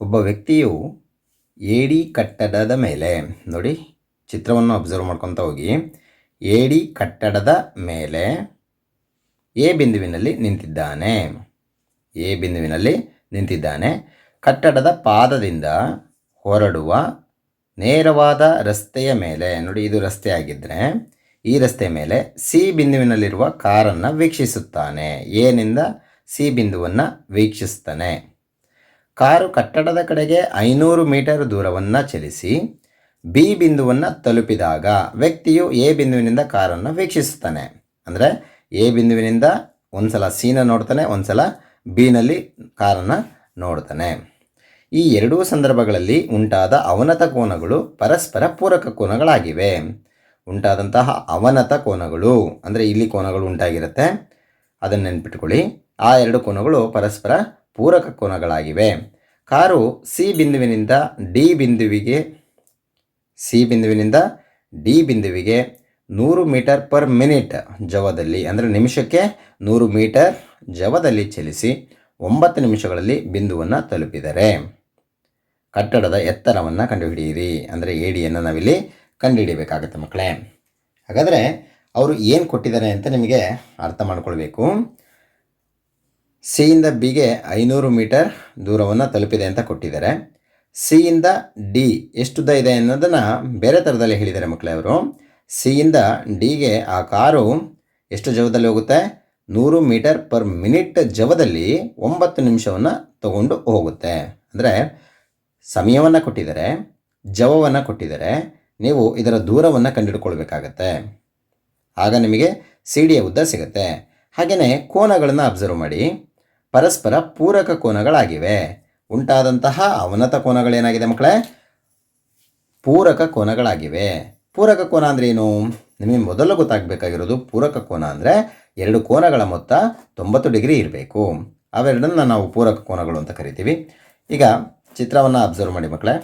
ಒಬ್ಬ ವ್ಯಕ್ತಿಯು ಏಡಿ ಕಟ್ಟಡದ ಮೇಲೆ, ನೋಡಿ, ಚಿತ್ರವನ್ನು ಅಬ್ಸರ್ವ್ ಮಾಡ್ಕೊತ ಹೋಗಿ ಏಡಿ ಕಟ್ಟಡದ ಮೇಲೆ ಎ ಬಿಂದುವಿನಲ್ಲಿ ನಿಂತಿದ್ದಾನೆ. ಎ ಬಿಂದುವಿನಲ್ಲಿ ನಿಂತಿದ್ದಾನೆ. ಕಟ್ಟಡದ ಪಾದದಿಂದ ಹೊರಡುವ ನೇರವಾದ ರಸ್ತೆಯ ಮೇಲೆ, ನೋಡಿ, ಇದು ರಸ್ತೆ ಆಗಿದ್ದರೆ ಈ ರಸ್ತೆ ಮೇಲೆ ಸಿ ಬಿಂದುವಿನಲ್ಲಿರುವ ಕಾರನ್ನು ವೀಕ್ಷಿಸುತ್ತಾನೆ. ಎನಿಂದ ಸಿ ಬಿಂದುವನ್ನು ವೀಕ್ಷಿಸ್ತಾನೆ. ಕಾರು ಕಟ್ಟಡದ ಕಡೆಗೆ ಐನೂರು ಮೀಟರ್ ದೂರವನ್ನು ಚಲಿಸಿ ಬಿ ಬಿಂದುವನ್ನು ತಲುಪಿದಾಗ ವ್ಯಕ್ತಿಯು ಎ ಬಿಂದುವಿನಿಂದ ಕಾರನ್ನು ವೀಕ್ಷಿಸುತ್ತಾನೆ. ಅಂದರೆ ಎ ಬಿಂದುವಿನಿಂದ ಒಂದು ಸಲ ಸಿನ ನೋಡ್ತಾನೆ ಒಂದು ಸಲ ಬಿನಲ್ಲಿ ಕಾರನ್ನು ನೋಡ್ತಾನೆ. ಈ ಎರಡೂ ಸಂದರ್ಭಗಳಲ್ಲಿ ಉಂಟಾದ ಅವನತ ಕೋನಗಳು ಪರಸ್ಪರ ಪೂರಕ ಕೋನಗಳಾಗಿವೆ. ಉಂಟಾದಂತಹ ಅವನತ ಕೋನಗಳು, ಅಂದರೆ ಇಲ್ಲಿ ಕೋನಗಳು ಉಂಟಾಗಿರುತ್ತೆ. ಅದನ್ನು ನೆನ್ಪಿಟ್ಕೊಳ್ಳಿ. ಆ ಎರಡು ಕೋನಗಳು ಪರಸ್ಪರ ಪೂರಕ ಕೋನಗಳಾಗಿವೆ. ಕಾರು ಸಿ ಬಿಂದುವಿನಿಂದ ಡಿ ಬಿಂದುವಿಗೆ, ಸಿ ಬಿಂದುವಿನಿಂದ ಡಿ ಬಿಂದುವಿಗೆ ನೂರು ಮೀಟರ್ ಪರ್ ಮಿನಿಟ್ ಜವದಲ್ಲಿ, ಅಂದರೆ ನಿಮಿಷಕ್ಕೆ ನೂರು ಮೀಟರ್ ಜವದಲ್ಲಿ ಚಲಿಸಿ ಒಂಬತ್ತು ನಿಮಿಷಗಳಲ್ಲಿ ಬಿಂದುವನ್ನು ತಲುಪಿದರೆ. ಕಟ್ಟಡದ ಎತ್ತರವನ್ನು ಕಂಡುಹಿಡಿಯಿರಿ. ಅಂದರೆ ಏಡಿಯನ್ನು ನಾವಿಲ್ಲಿ ಕಂಡುಹಿಡಿಯಬೇಕಾಗತ್ತೆ ಮಕ್ಕಳೇ. ಹಾಗಾದರೆ ಅವರು ಏನು ಕೊಟ್ಟಿದ್ದಾರೆ ಅಂತ ನಿಮಗೆ ಅರ್ಥ ಮಾಡ್ಕೊಳ್ಬೇಕು. ಸಿಯಿಂದ ಬಿಗೆ ಐನೂರು ಮೀಟರ್ ದೂರವನ್ನು ತಲುಪಿದೆ ಅಂತ ಕೊಟ್ಟಿದ್ದಾರೆ. ಸಿಯಿಂದ ಡಿ, ಎಷ್ಟು ಉದ್ದ ಇದೆ ಅನ್ನೋದನ್ನು ಬೇರೆ ಥರದಲ್ಲಿ ಹೇಳಿದ್ದಾರೆ ಮಕ್ಕಳೇ ಅವರು. ಸಿಯಿಂದ ಡಿಗೆ ಆ ಕಾರು ಎಷ್ಟು ಜವದಲ್ಲಿ ಹೋಗುತ್ತೆ? ನೂರು ಮೀಟರ್ ಪರ್ ಮಿನಿಟ್ ಜವದಲ್ಲಿ ಒಂಬತ್ತು ನಿಮಿಷವನ್ನು ತಗೊಂಡು ಹೋಗುತ್ತೆ. ಅಂದರೆ ಸಮಯವನ್ನು ಕೊಟ್ಟಿದ್ದಾರೆ, ಜವವನ್ನು ಕೊಟ್ಟಿದ್ದಾರೆ. ನೀವು ಇದರ ದೂರವನ್ನು ಕಂಡುಹಿಡ್ಕೊಳ್ಬೇಕಾಗತ್ತೆ. ಆಗ ನಿಮಗೆ ಸಿ ಡಿಯ ಉದ್ದ ಸಿಗುತ್ತೆ. ಹಾಗೆಯೇ ಕೋನಗಳನ್ನು ಅಬ್ಸರ್ವ್ ಮಾಡಿ. ಪರಸ್ಪರ ಪೂರಕ ಕೋನಗಳಾಗಿವೆ. ಉಂಟಾದಂತಹ ಅವನತ ಕೋನಗಳೇನಾಗಿದೆ ಮಕ್ಕಳೇ? ಪೂರಕ ಕೋನಗಳಾಗಿವೆ. ಪೂರಕ ಕೋನ ಅಂದರೆ ಏನು? ನಿಮಗೆ ಮೊದಲು ಗೊತ್ತಾಗಬೇಕಾಗಿರೋದು ಪೂರಕ ಕೋನ ಅಂದರೆ ಎರಡು ಕೋನಗಳ ಮೊತ್ತ ತೊಂಬತ್ತು ಡಿಗ್ರಿ ಇರಬೇಕು. ಅವೆರಡನ್ನು ನಾವು ಪೂರಕ ಕೋನಗಳು ಅಂತ ಕರಿತೀವಿ. ಈಗ ಚಿತ್ರವನ್ನು ಅಬ್ಸರ್ವ್ ಮಾಡಿ ಮಕ್ಕಳೇ.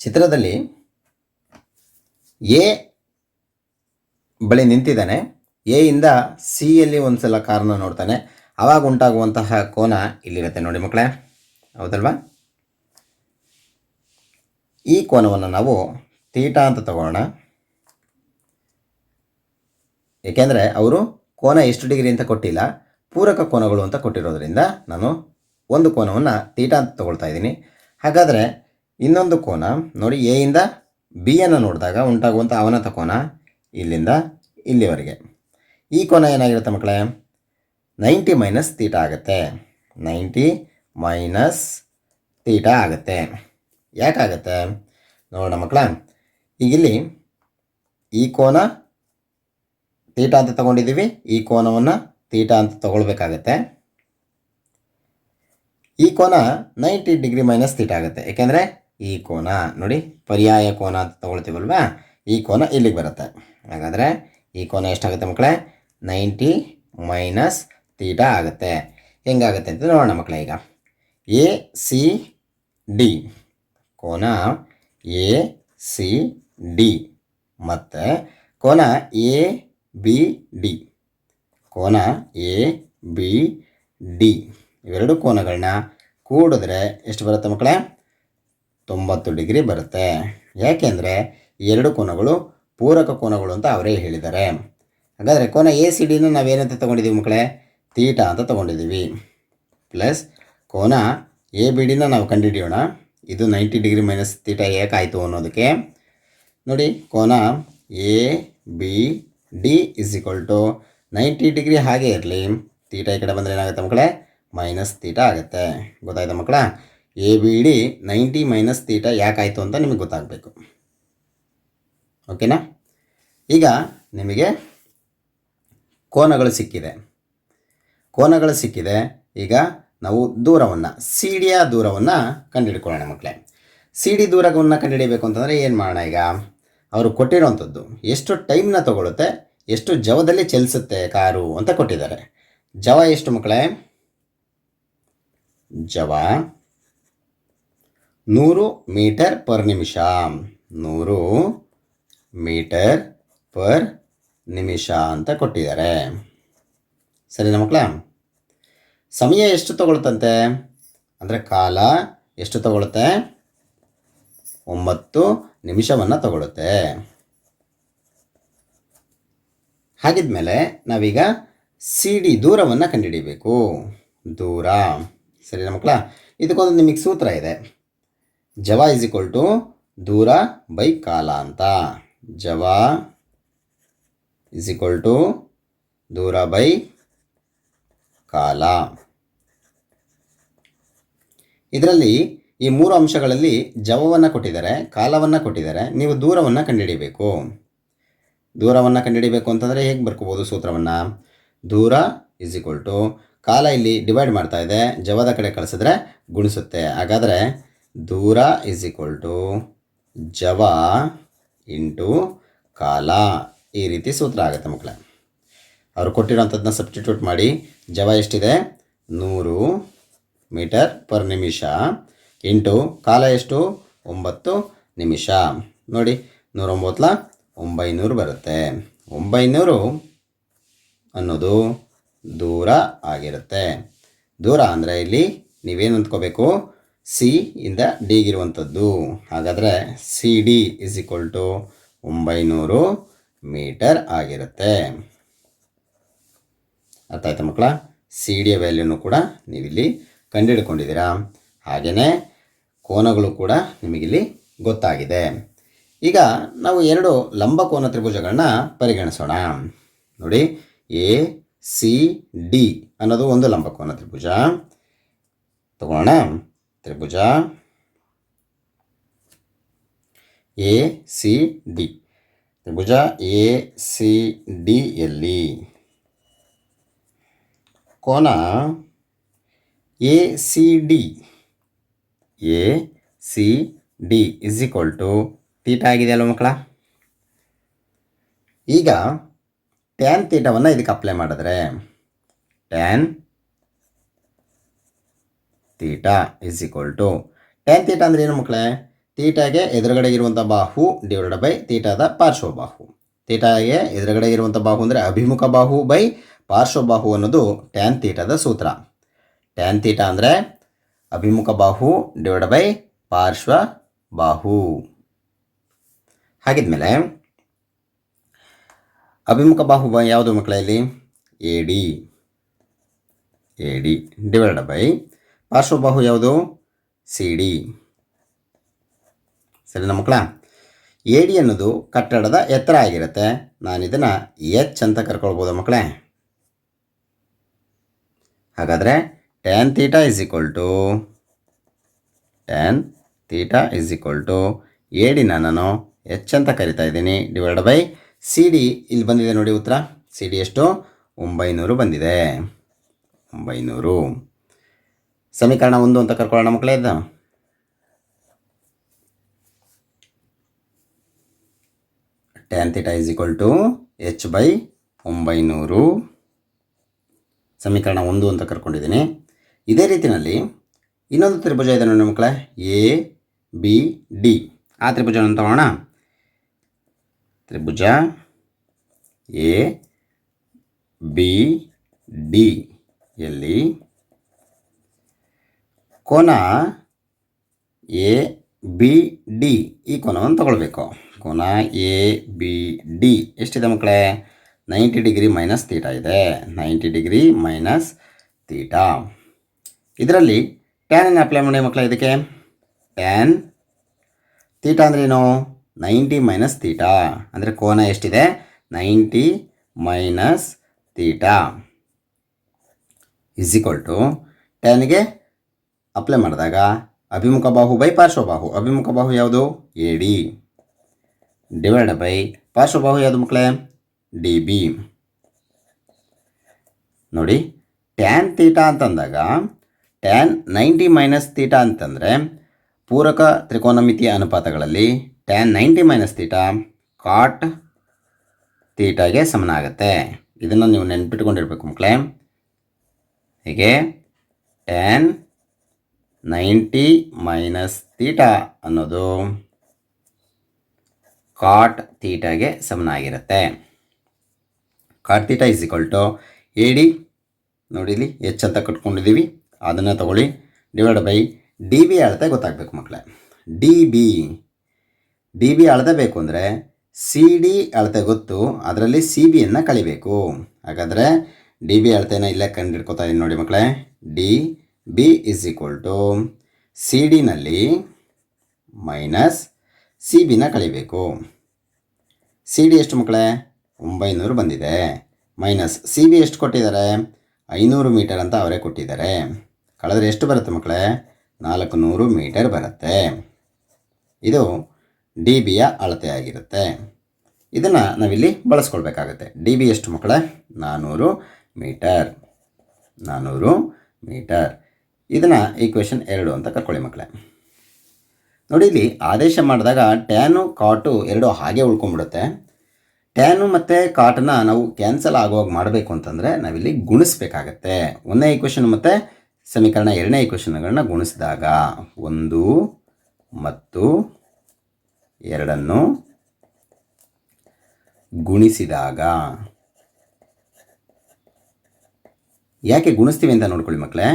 ಚಿತ್ರದಲ್ಲಿ ಎ ಬಳಿ ನಿಂತಿದ್ದಾನೆ. ಎಯಿಂದ ಸಿ ಯಲ್ಲಿ ಒಂದು ಸಲ ಕಾರನ್ನು ನೋಡ್ತಾನೆ. ಆವಾಗ ಉಂಟಾಗುವಂತಹ ಕೋನ ಇಲ್ಲಿರುತ್ತೆ ನೋಡಿ ಮಕ್ಕಳೇ. ಹೌದಲ್ವಾ? ಈ ಕೋನವನ್ನು ನಾವು ತೀಟಾ ಅಂತ ತಗೋಣ ಏಕೆಂದರೆ ಅವರು ಕೋನ ಎಷ್ಟು ಡಿಗ್ರಿ ಅಂತ ಕೊಟ್ಟಿಲ್ಲ, ಪೂರಕ ಕೋನಗಳು ಅಂತ ಕೊಟ್ಟಿರೋದ್ರಿಂದ ನಾನು ಒಂದು ಕೋನವನ್ನು ತೀಟಾ ಅಂತ ತಗೊಳ್ತಾ ಇದ್ದೀನಿ. ಹಾಗಾದರೆ ಇನ್ನೊಂದು ಕೋನ, ನೋಡಿ ಎಯಿಂದ ಬಿಯನ್ನು ನೋಡಿದಾಗ ಉಂಟಾಗುವಂಥ ಅವನತ ಕೋನ ಇಲ್ಲಿಂದ ಇಲ್ಲಿವರೆಗೆ. ಈ ಕೋನ ಏನಾಗಿರುತ್ತೆ ಮಕ್ಕಳೇ? ನೈಂಟಿ ಮೈನಸ್ ತೀಟ ಆಗುತ್ತೆ. ನೈಂಟಿ ಮೈನಸ್ ತೀಟ ಆಗುತ್ತೆ. ಯಾಕಾಗತ್ತೆ ನೋಡೋಣ ಮಕ್ಕಳ ಈಗಿಲ್ಲಿ ಈ ಕೋನ ತೀಟ ಅಂತ ತಗೊಂಡಿದ್ದೀವಿ. ಈ ಕೋನವನ್ನು ತೀಟ ಅಂತ ತಗೊಳ್ಬೇಕಾಗತ್ತೆ. ಈ ಕೋನ ನೈಂಟಿ ಡಿಗ್ರಿ ಮೈನಸ್ ತೀಟ ಆಗುತ್ತೆ. ಯಾಕೆಂದರೆ ಈ ಕೋನ, ನೋಡಿ, ಪರ್ಯಾಯ ಕೋನ ಅಂತ ತಗೊಳ್ತೀವಲ್ವಾ? ಈ ಕೋನ ಇಲ್ಲಿಗೆ ಬರುತ್ತೆ. ಹಾಗಾದರೆ ಈ ಕೋನ ಎಷ್ಟಾಗುತ್ತೆ ಮಕ್ಕಳೇ? ನೈಂಟಿ ಮೈನಸ್ ತೀಟ ಆಗುತ್ತೆ ಹೆಂಗಾಗುತ್ತೆ ಅಂತ ನೋಡೋಣ ಮಕ್ಕಳೇ ಈಗ ಎ ಸಿ ಡಿ ಕೋನ ಎ ಸಿ ಡಿ ಮತ್ತು ಕೋನ ಎ ಬಿ ಡಿ ಕೋನ ಎ ಬಿ ಡಿ ಇವೆರಡು ಕೋನಗಳನ್ನ ಕೂಡಿದ್ರೆ ಎಷ್ಟು ಬರುತ್ತೆ ಮಕ್ಕಳೇ ತೊಂಬತ್ತು ಡಿಗ್ರಿ ಬರುತ್ತೆ ಯಾಕೆಂದರೆ ಎರಡು ಕೋನಗಳು ಪೂರಕ ಕೋನಗಳು ಅಂತ ಅವರೇ ಹೇಳಿದ್ದಾರೆ ಹಾಗಾದರೆ ಕೋನ ಎ ಸಿ ಡಿನ ನಾವೇನಂತ ತೊಗೊಂಡಿದ್ದೀವಿ ಮಕ್ಕಳೇ ತೀಟ ಅಂತ ತೊಗೊಂಡಿದ್ದೀವಿ. ಪ್ಲಸ್ ಕೋನ ಎ ಬಿ ಡಿನ ನಾವು ಕಂಡುಹಿಡಿಯೋಣ ಇದು ನೈಂಟಿ ಡಿಗ್ರಿ ಮೈನಸ್ ತೀಟ ಏಕಾಯಿತು ಅನ್ನೋದಕ್ಕೆ. ನೋಡಿ, ಕೋನ A B D is equal to ninety degree ಹಾಗೆ ಇರಲಿ. ತೀಟ ಈ ಕಡೆ ಬಂದರೆ ಏನಾಗುತ್ತೆ ಮಕ್ಕಳೇ? ಮೈನಸ್ ತೀಟ ಆಗುತ್ತೆ. ಗೊತ್ತಾಯ್ತಾ ಮಕ್ಕಳ? A B D ninety minus theta ಯಾಕಾಯಿತು ಅಂತ ನಿಮಗೆ ಗೊತ್ತಾಗಬೇಕು. ಓಕೆನಾ? ಈಗ ನಿಮಗೆ ಕೋನಗಳು ಸಿಕ್ಕಿದೆ. ಕೋನಗಳು ಸಿಕ್ಕಿದೆ. ಈಗ ನಾವು ದೂರವನ್ನು ಸಿ ಡಿಯ ದೂರವನ್ನು ಕಂಡುಹಿಡ್ಕೊಳ್ಳೋಣ ಮಕ್ಕಳೇ ಸಿ ಡಿ ದೂರವನ್ನು ಕಂಡುಹಿಡಿಯಬೇಕು ಅಂತಂದರೆ ಏನು ಮಾಡೋಣ ಈಗ? ಅವರು ಕೊಟ್ಟಿರೋವಂಥದ್ದು ಎಷ್ಟು ಟೈಮ್ನ ತಗೊಳುತ್ತೆ, ಎಷ್ಟು ಜವದಲ್ಲಿ ಚಲಿಸುತ್ತೆ ಕಾರು ಅಂತ ಕೊಟ್ಟಿದ್ದಾರೆ. ಜವ ಎಷ್ಟು ಮಕ್ಕಳೇ ಜವ ನೂರು ಮೀಟರ್ ಪರ್ ನಿಮಿಷ. ನೂರು ಮೀಟರ್ ಪರ್ ನಿಮಿಷ ಅಂತ ಕೊಟ್ಟಿದ್ದಾರೆ. ಸರಿನಾ ಮಕ್ಕಳ ಸಮಯ ಎಷ್ಟು ತಗೊಳ್ತಂತೆ? ಅಂದರೆ ಕಾಲ ಎಷ್ಟು ತಗೊಳುತ್ತೆ ಒಂಬತ್ತು ನಿಮಿಷವನ್ನು ತಗೊಳುತ್ತೆ ಹಾಗಿದ್ಮೇಲೆ ನಾವೀಗ ಸಿ ಡಿ ದೂರವನ್ನು ಕಂಡುಹಿಡಿಬೇಕು. ದೂರ. ಸರಿನಾ ಮಕ್ಕಳ ಇದಕ್ಕೊಂದು ನಿಮಗೆ ಸೂತ್ರ ಇದೆ. ಜವ ಇಸ್ ಈಕ್ವಲ್ ಟು ದೂರ ಬೈ ಕಾಲ ಅಂತ. ಜವ ಇಸ್ ಈಕ್ವಲ್ ಟು ದೂರ ಬೈ ಕಾಲ. ಇದರಲ್ಲಿ ಈ ಮೂರು ಅಂಶಗಳಲ್ಲಿ ಜವವನ್ನು ಕೊಟ್ಟಿದ್ದಾರೆ, ಕಾಲವನ್ನು ಕೊಟ್ಟಿದ್ದಾರೆ. ನೀವು ದೂರವನ್ನು ಕಂಡುಹಿಡಿಯಬೇಕು ದೂರವನ್ನು ಕಂಡುಹಿಡಿಯಬೇಕು ಅಂತಂದರೆ ಹೇಗೆ ಬರ್ಕೋಬೋದು ಸೂತ್ರವನ್ನು? ದೂರ ಇಸ್ ಈಕ್ವಲ್ ಟು ಕಾಲ ಇಲ್ಲಿ ಡಿವೈಡ್ ಮಾಡ್ತಾ ಇದೆ, ಜವದ ಕಡೆ ಕಳಿಸಿದ್ರೆ ಗುಣಿಸುತ್ತೆ. ಹಾಗಾದರೆ ದೂರ ಇಸ್ ಈಕ್ವಲ್ ಟು ಜವ ಇಂಟು ಕಾಲ. ಈ ರೀತಿ ಸೂತ್ರ ಆಗುತ್ತೆ ಮಕ್ಕಳೇ ಅವರು ಕೊಟ್ಟಿರೋಂಥದ್ದನ್ನ ಸಬ್ಸ್ಟಿಟ್ಯೂಟ್ ಮಾಡಿ. ಜವ ಎಷ್ಟಿದೆ? ನೂರು ಮೀಟರ್ ಪರ್ ನಿಮಿಷ. ಇಂಟು ಕಾಲ ಎಷ್ಟು? ಒಂಬತ್ತು ನಿಮಿಷ. ನೋಡಿ ನೂರೊಂಬತ್ತಲ ಒಂಬೈನೂರು ಬರುತ್ತೆ. ಒಂಬೈನೂರು ಅನ್ನೋದು ದೂರ ಆಗಿರುತ್ತೆ. ದೂರ ಅಂದರೆ ಇಲ್ಲಿ ನೀವೇನು ಅಂದ್ಕೋಬೇಕು ಸಿ ಇಂದ ಡಿಗಿರುವಂಥದ್ದು ಹಾಗಾದರೆ C D is equal to ಒಂಬೈನೂರು ಮೀಟರ್ ಆಗಿರುತ್ತೆ. ಅರ್ಥ ಆಯ್ತಾ ಮಕ್ಕಳ ಸಿ ಡಿಯ ವ್ಯಾಲ್ಯೂನು ಕೂಡ ನೀವಿಲ್ಲಿ ಕಂಡುಹಿಡ್ಕೊಂಡಿದ್ದೀರಾ? ಹಾಗೆಯೇ ಕೋನಗಳು ಕೂಡ ನಿಮಗಿಲ್ಲಿ ಗೊತ್ತಾಗಿದೆ. ಈಗ ನಾವು ಎರಡು ಲಂಬಕೋನ ತ್ರಿಭುಜಗಳನ್ನ ಪರಿಗಣಿಸೋಣ. ನೋಡಿ ಎ ಸಿ ಡಿ ಅನ್ನೋದು ಒಂದು ಲಂಬಕೋನ ತ್ರಿಭುಜ. ತಗೋಣ. ತ್ರಿಭುಜ. ಎ ಸಿ ಡಿ ತ್ರಿಭುಜ ಎ ಸಿ ಡಿಯಲ್ಲಿ ಕೋನ A C D. A C D is equal to theta ಆಗಿದೆ ಅಲ್ವ ಮಕ್ಕಳ? ಈಗ ಟ್ಯಾನ್ ತೀಟವನ್ನು ಇದಕ್ಕೆ ಅಪ್ಲೈ ಮಾಡಿದ್ರೆ tan theta is equal to tan theta ಅಂದರೆ ಏನು ಮಕ್ಕಳೇ? ತೀಟಾಗೆ ಎದುರುಗಡೆ ಇರುವಂಥ ಬಾಹು ಡಿವೈಡ್ ಬೈ ತೀಟಾದ ಪಾರ್ಶ್ವಬಾಹು. ತೀಟಾಗೆ ಎದುರುಗಡೆ ಇರುವಂಥ ಬಾಹು ಅಂದರೆ ಅಭಿಮುಖ ಬಾಹು ಬೈ ಪಾರ್ಶ್ವಬಾಹು ಅನ್ನೋದು ಟ್ಯಾನ್ ತೀಟದ ಸೂತ್ರ. ಟ್ಯಾನ್ ತೀಟ ಅಂದರೆ ಅಭಿಮುಖ ಬಾಹು ಡಿವೈಡ್ ಬೈ ಪಾರ್ಶ್ವ ಬಾಹು ಹಾಗಿದ್ಮೇಲೆ ಅಭಿಮುಖ ಬಾಹು ಯಾವುದು ಮಕ್ಕಳಲ್ಲಿ A D A D divide by ಪಾರ್ಶ್ವಬಾಹು ಯಾವುದು? ಸಿ ಡಿ ಸರಿನಾ ಮಕ್ಕಳ ಎ ಡಿ ಅನ್ನೋದು ಕಟ್ಟಡದ ಎತ್ತರ ಆಗಿರುತ್ತೆ. ನಾನು ಇದನ್ನು ಎಚ್ ಅಂತ ಕರ್ಕೊಳ್ಬೋದು ಮಕ್ಕಳೇ? ಹಾಗಾದರೆ tan theta is equal to tan theta is equal to A ಡಿನ ನಾನು ಎಚ್ ಅಂತ ಕರಿತಾ ಇದ್ದೀನಿ ಡಿವೈಡ್ ಬೈ ಸಿ ಡಿ ಇಲ್ಲಿ ಬಂದಿದೆ ನೋಡಿ ಉತ್ತರ. ಸಿ ಡಿ ಎಷ್ಟು? ಒಂಬೈನೂರು ಬಂದಿದೆ. ಒಂಬೈನೂರು. ಸಮೀಕರಣ ಒಂದು ಅಂತ ಕರ್ಕೊಳ್ಳೋಣ ಮಕ್ಕಳೇ ಇದ್ದ. Tan theta is equal to H by ಒಂಬೈನೂರು. ಸಮೀಕರಣ ಒಂದು ಅಂತ ಕರ್ಕೊಂಡಿದ್ದೀನಿ. ಇದೇ ರೀತಿಯಲ್ಲಿ ಇನ್ನೊಂದು ತ್ರಿಭುಜ ಇದೆ ನೋಡಿ ಮಕ್ಕಳೇ. A, B, D. ಆ ತ್ರಿಭುಜವನ್ನು ತಗೋಣ. ತ್ರಿಭುಜ ಎ, ಬಿ, ಡಿ. ಎಲ್ಲಿ? ಕೋನ ಎ, ಬಿ, ಡಿ. ಈ ಕೋನವನ್ನು ತಗೊಳ್ಬೇಕು. ಕೋನ ಎ, ಬಿ, ಡಿ. ಎಷ್ಟಿದೆ ಮಕ್ಕಳೇ? ನೈಂಟಿ ಡಿಗ್ರಿ ಮೈನಸ್ ತೀಟ ಇದೆ. ನೈಂಟಿ ಡಿಗ್ರಿ ಮೈನಸ್ ತೀಟಾ ಇದರಲ್ಲಿ ಟ್ಯಾನ್ ಅಪ್ಲೈ ಮಾಡಿ ಮಕ್ಕಳ ಇದಕ್ಕೆ. ಟ್ಯಾನ್ ತೀಟಾ ಅಂದ್ರೇನು ನೈಂಟಿ ಮೈನಸ್ ತೀಟಾ ಅಂದರೆ ಕೋನ ಎಷ್ಟಿದೆ? Ninety minus theta is equal to ಟ್ಯಾನ್ಗೆ apply ಮಾಡಿದಾಗ ಅಭಿಮುಖ ಬಾಹು ಬೈ ಪಾರ್ಶ್ವಬಾಹು ಅಭಿಮುಖ ಬಾಹು ಯಾವುದು? ಎ ಡಿ ಡಿವೈಡ್ ಬೈ ಪಾರ್ಶ್ವಬಾಹು ಯಾವುದು ಮಕ್ಕಳೇ ಡಿ ಬಿ ನೋಡಿ ಟ್ಯಾನ್ ತೀಟಾ ಅಂತಂದಾಗ ಟ್ಯಾನ್ ನೈಂಟಿ ಮೈನಸ್ ತೀಟಾ ಅಂತಂದರೆ ಪೂರಕ ತ್ರಿಕೋನಮಿತಿಯ ಅನುಪಾತಗಳಲ್ಲಿ tan ninety minus theta cot ತೀಟಾಗೆ ಸಮನಾಗುತ್ತೆ. ಇದನ್ನು ನೀವು ನೆನ್ಪಿಟ್ಕೊಂಡಿರ್ಬೇಕು ಮಕ್ಕಳೇ. ಹೀಗೆ ಟ್ಯಾನ್ ನೈಂಟಿ ಮೈನಸ್ ತೀಟಾ ಅನ್ನೋದು ಕಾಟ್ ತೀಟಾಗೆ ಸಮನಾಗಿರುತ್ತೆ. Cot theta is equal to A D ನೋಡಿ ಇಲ್ಲಿ ಎಚ್ ಅಂತ ಕಟ್ಕೊಂಡಿದ್ದೀವಿ. ಅದನ್ನು ತಗೊಳ್ಳಿ. ಡಿವೈಡ್ ಬೈ ಡಿ ಬಿ ಅಳತೆ ಗೊತ್ತಾಗಬೇಕು ಮಕ್ಕಳೇ ಡಿ ಬಿ ಡಿ ಬಿ ಅಳತೆ ಬೇಕು ಅಂದರೆ ಸಿ ಡಿ ಅಳತೆ ಗೊತ್ತು. ಅದರಲ್ಲಿ ಸಿ ಬಿಯನ್ನು ಕಳಿಬೇಕು. ಹಾಗಾದರೆ ಡಿ ಬಿ ಅಳತೆನ ಇಲ್ಲೇ ಕಂಡುಹಿಡ್ಕೊತಾ ಇದ್ದೀನಿ ನೋಡಿ ಮಕ್ಕಳೇ D B is equal to C ಡಿನಲ್ಲಿ minus C ಬಿನ ಕಳಿಬೇಕು. ಸಿ ಡಿ ಎಷ್ಟು ಮಕ್ಕಳೇ ಒಂಬೈನೂರು ಬಂದಿದೆ. ಮೈನಸ್ ಸಿ ಬಿ ಎಷ್ಟು ಕೊಟ್ಟಿದ್ದಾರೆ? ಐನೂರು ಮೀಟರ್ ಅಂತ ಅವರೇ ಕೊಟ್ಟಿದ್ದಾರೆ. ಕಳೆದ್ರೆ ಎಷ್ಟು ಬರುತ್ತೆ ಮಕ್ಕಳೇ? ನಾಲ್ಕು ನೂರು ಮೀಟರ್ ಬರುತ್ತೆ. ಇದು ಡಿ ಬಿಯ ಅಳತೆ ಆಗಿರುತ್ತೆ. ಇದನ್ನು ನಾವಿಲ್ಲಿ ಬಳಸ್ಕೊಳ್ಬೇಕಾಗತ್ತೆ. ಡಿ ಬಿ ಎಷ್ಟು ಮಕ್ಕಳೇ? ನಾನ್ನೂರು ಮೀಟರ್. ನಾನ್ನೂರು ಮೀಟರ್. ಇದನ್ನು ಈಕ್ವೇಷನ್ ಎರಡು ಅಂತ ಕರ್ಕೊಳ್ಳಿ ಮಕ್ಕಳೇ. ನೋಡಿ, ಇಲ್ಲಿ ಆದೇಶ ಮಾಡಿದಾಗ ಟ್ಯಾನು ಕಾಟು ಎರಡು ಹಾಗೆ ಉಳ್ಕೊಂಡ್ಬಿಡುತ್ತೆ. ಟ್ಯಾನು ಮತ್ತು ಕಾಟನ್ನ ನಾವು ಕ್ಯಾನ್ಸಲ್ ಆಗುವಾಗ ಮಾಡಬೇಕು ಅಂತಂದರೆ ನಾವಿಲ್ಲಿ ಗುಣಿಸ್ಬೇಕಾಗತ್ತೆ. ಒಂದನೇ ಈಕ್ವೇಷನ್ ಮತ್ತು ಸಮೀಕರಣ ಎರಡನೇ ಈಕ್ವೇಷನ್ಗಳನ್ನ ಗುಣಿಸಿದಾಗ ಒಂದು ಮತ್ತು ಎರಡನ್ನು ಗುಣಿಸಿದಾಗ ಯಾಕೆ ಗುಣಿಸ್ತೀವಿ ಅಂತ ನೋಡ್ಕೊಳ್ಳಿ ಮಕ್ಕಳೇ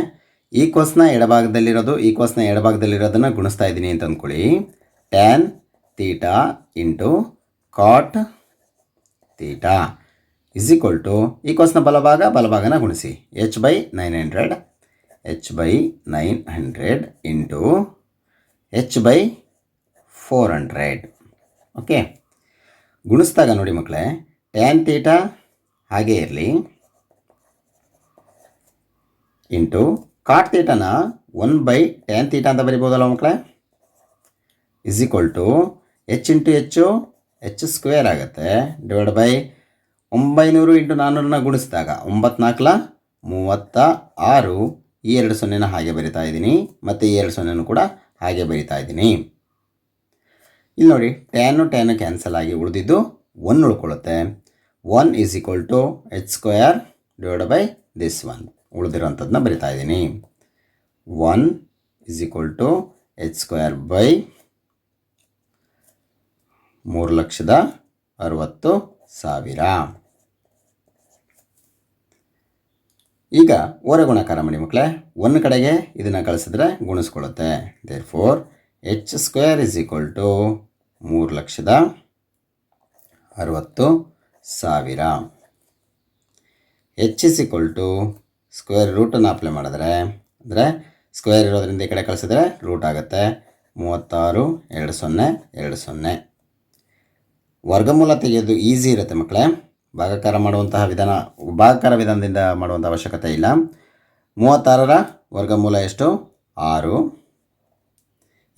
ಈ ಕೋಸ್ನ ಎಡಭಾಗದಲ್ಲಿರೋದು ಈ ಕೋಸ್ನ ಎಡಭಾಗದಲ್ಲಿರೋದನ್ನು ಗುಣಿಸ್ತಾ ಇದ್ದೀನಿ ಅಂತ ಅಂದ್ಕೊಳ್ಳಿ. Tan theta into cot theta is equal to ಈ ಕೋಸ್ನ ಬಲಭಾಗ, ಬಲಭಾಗನ ಗುಣಿಸಿ. H by nine hundred H by nine hundred into H by four hundred okay ಗುಣಿಸ್ದಾಗ ನೋಡಿ ಮಕ್ಕಳೇ ಟ್ಯಾನ್ ತೀಟಾ ಹಾಗೇ ಇರಲಿ ಇಂಟು ಕಾಟ್ ತೀಟನ ಒನ್ ಬೈ ಟ್ಯಾನ್ ತೀಟ ಅಂತ ಬರಿಬೋದಲ್ಲ ಮಕ್ಕಳೇ is equal to H into ಹೆಚ್ಚು ಎಚ್ ಸ್ಕ್ವೇರ್ ಆಗುತ್ತೆ ಡಿವೈಡ್ ಬೈ ಒಂಬೈನೂರು ಇಂಟು ನಾನ್ನೂರನ್ನ ಗುಣಿಸಿದಾಗ ಒಂಬತ್ನಾಲ್ಕಲ ಮೂವತ್ತ ಆರು ಈ ಎರಡು ಸೊನ್ನೆನ ಹಾಗೆ ಬರಿತಾ ಇದ್ದೀನಿ ಮತ್ತು ಈ ಎರಡು ಸೊನ್ನೆನೂ ಕೂಡ ಹಾಗೆ ಬರಿತಾ ಇದ್ದೀನಿ. ಇಲ್ಲಿ ನೋಡಿ ಟ್ಯಾನು ಟ್ಯಾನು ಕ್ಯಾನ್ಸಲ್ ಆಗಿ ಉಳಿದಿದ್ದು one ಉಳ್ಕೊಳ್ಳುತ್ತೆ. One is equal to H square divide by this one ಉಳಿದಿರೋಂಥದ್ದನ್ನ ಬರಿತಾ ಇದ್ದೀನಿ. One is equal to H square by ಮೂರು ಲಕ್ಷದ ಅರುವತ್ತು ಸಾವಿರ. ಈಗ ಹೊರಗುಣಕಾರ ಗುಣಾಕಾರ ಮಾಡಿ ಮಕ್ಕಳೇ, ಒಂದು ಕಡೆಗೆ ಇದನ್ನು ಕಳಿಸಿದ್ರೆ ಗುಣಿಸ್ಕೊಳ್ಳುತ್ತೆ. There four H square is equal to ಮೂರು ಲಕ್ಷದ ಅರವತ್ತು ಸಾವಿರ. H is equal to square ರೂಟನ್ನು apply ಮಾಡಿದ್ರೆ, ಅಂದರೆ ಸ್ಕ್ವೇರ್ ಇರೋದ್ರಿಂದ ಈ ಕಡೆ ಕಳಿಸಿದ್ರೆ ರೂಟ್ ಆಗುತ್ತೆ. ಮೂವತ್ತಾರು, ಎರಡು ಸೊನ್ನೆ ಎರಡು ಸೊನ್ನೆ. ವರ್ಗಮೂಲ ತೆಗೆಯೋದು ಈಸಿ ಇರುತ್ತೆ ಮಕ್ಕಳೇ ಭಾಗಾಕಾರ ಮಾಡುವಂತಹ ವಿಧಾನ, ಭಾಗಾಕಾರ ವಿಧಾನದಿಂದ ಮಾಡುವಂಥ ಅವಶ್ಯಕತೆ ಇಲ್ಲ. ಮೂವತ್ತಾರರ ವರ್ಗಮೂಲ ಎಷ್ಟು? ಆರು.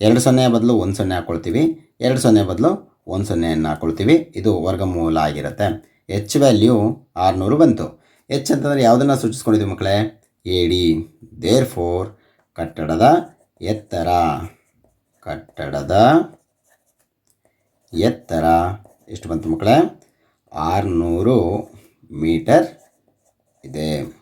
ಎರಡು ಸೊನ್ನೆಯ ಬದಲು ಒಂದು ಸೊನ್ನೆ ಹಾಕ್ಕೊಳ್ತೀವಿ ಎರಡು ಸೊನ್ನೆ ಬದಲು ಒಂದು ಸೊನ್ನೆಯನ್ನು ಹಾಕ್ಕೊಳ್ತೀವಿ ಇದು ವರ್ಗಮೂಲ ಆಗಿರುತ್ತೆ. ಎಚ್ ವ್ಯಾಲ್ಯೂ ಆರುನೂರು ಬಂತು. ಎಚ್ ಅಂತಂದರೆ ಯಾವುದನ್ನು ಸೂಚಿಸ್ಕೊಂಡಿದ್ದೀವಿ ಮಕ್ಕಳೇ ಎಡಿ ದೇರ್ ಫೋರ್ ಕಟ್ಟಡದ ಎತ್ತರ. ಕಟ್ಟಡದ ಎತ್ತರ. ಎಷ್ಟು ಬಂತು ಮಕ್ಕಳೇ? ಆರುನೂರು ಮೀಟರ್ ಇದೆ.